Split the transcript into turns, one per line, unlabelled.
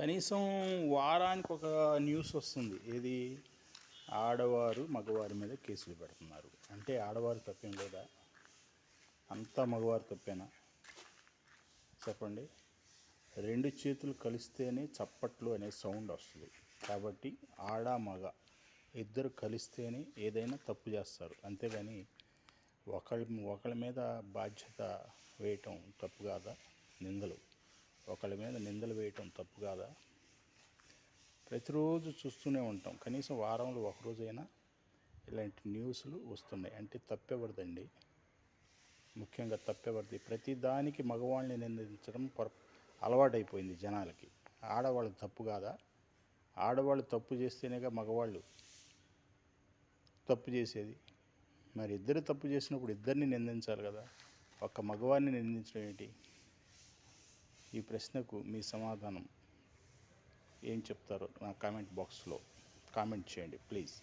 కనీసం వారానికి ఒక న్యూస్ వస్తుంది. ఏది? ఆడవారు మగవారి మీద కేసులు పెడుతున్నారు. అంటే ఆడవారు తప్పేం లేదా? అంతా మగవారు తప్పేనా? చెప్పండి. రెండు చేతులు కలిస్తేనే చప్పట్లు అనే సౌండ్ వస్తుంది. కాబట్టి ఆడ మగ ఇద్దరు కలిస్తేనే ఏదైనా తప్పు చేస్తారు. అంతేగాని ఒకళ్ళ ఒకళ్ళ మీద బాధ్యత వేయటం తప్పు కాదా? నిందలు. ఒకళ్ళ మీద నిందలు వేయటం తప్పు కాదా? ప్రతిరోజు చూస్తూనే ఉంటాం. కనీసం వారంలో ఒకరోజైనా ఇలాంటి న్యూస్లు వస్తున్నాయి. అంటే తప్పెవరిదండి? ముఖ్యంగా తప్పెవరిది? ప్రతి దానికి మగవాళ్ళని నిందించడం పొర అలవాటైపోయింది జనాలకి. ఆడవాళ్ళు తప్పు కాదా? ఆడవాళ్ళు తప్పు చేస్తేనేగా మగవాళ్ళు తప్పు చేసేది. మరి ఇద్దరు తప్పు చేసినప్పుడు ఇద్దరిని నిందించాలి కదా? ఒక్క మగవాడిని నిందించడం ఏంటి? ఈ ప్రశ్నకు మీ సమాధానం ఏం చెప్తారో నా కామెంట్ బాక్స్లో కామెంట్ చేయండి ప్లీజ్.